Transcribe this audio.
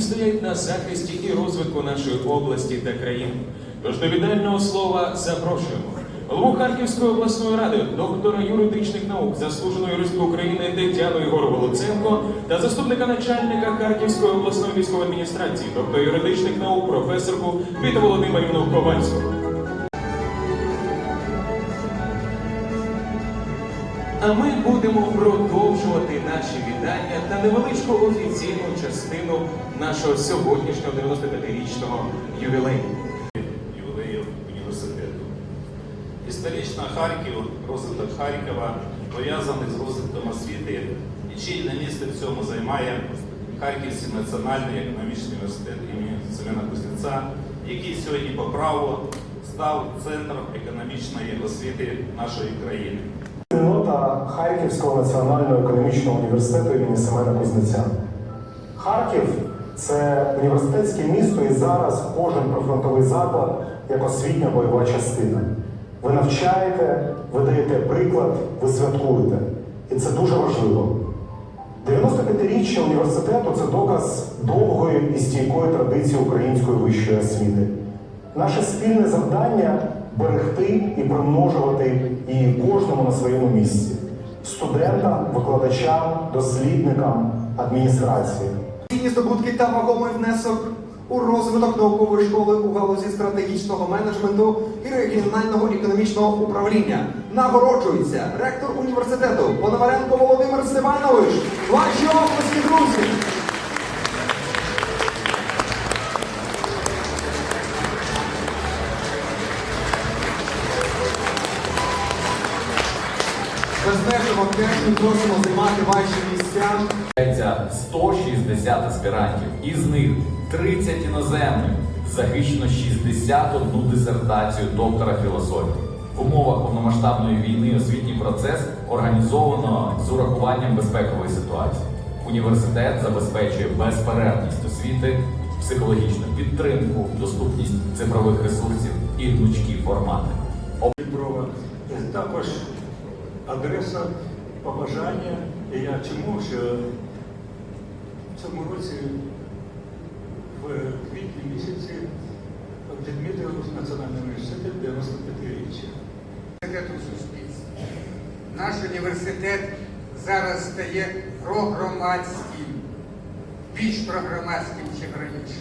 стоять на захисті і розвитку нашої області та країни. Тож до віддального слова запрошуємо голову Харківської обласної ради, доктора юридичних наук, заслужену юристку України Тетяну Ігорову Луценко та заступника начальника Харківської обласної військової адміністрації, доктора юридичних наук, професорку Віту Володимирівну Ковальську. А ми будемо продовжувати наші та невеличку офіційну частину нашого сьогоднішнього 95-річного ювілею. ювілею університету. Історично Харків, розвиток Харкова пов'язаний з розвитком освіти, і чільне місце в цьому займає Харківський національний економічний університет імені Семена Кузнєця, який сьогодні по праву став центром економічної освіти нашої країни. Спільнота Харківського національного економічного університету імені Семена Кузнеця. Харків це університетське місто, і зараз кожен прифронтовий заклад як освітня бойова частина. Ви навчаєте, ви даєте приклад, ви святкуєте. І це дуже важливо. 95-річчя університету це доказ довгої і стійкої традиції української вищої освіти. Наше спільне завдання берегти і примножувати її кожному на своєму місці студентам, викладачам, дослідникам, адміністрації. Цінні здобутки та вагомий внесок у розвиток наукової школи у галузі стратегічного менеджменту і регіонального економічного управління. Нагороджується ректор університету Пономаренко Володимир Степанович. Ваші Безмежно вдячні просимо займати ваші місця. 160 аспірантів, із них 30 іноземних, захищено 61 дисертацію доктора філософії. В умовах повномасштабної війни освітній процес організовано з урахуванням безпекової ситуації. Університет забезпечує безперервність освіти, психологічну підтримку, доступність цифрових ресурсів і гнучкі формати. Діброва. Також адреса побажання. І я чому, що в цьому році, в квітні місяці, відмітив Національний університет 95-річчя. університету суспільства. Наш університет зараз стає прогромадським, більш прогромадським, ніж раніше.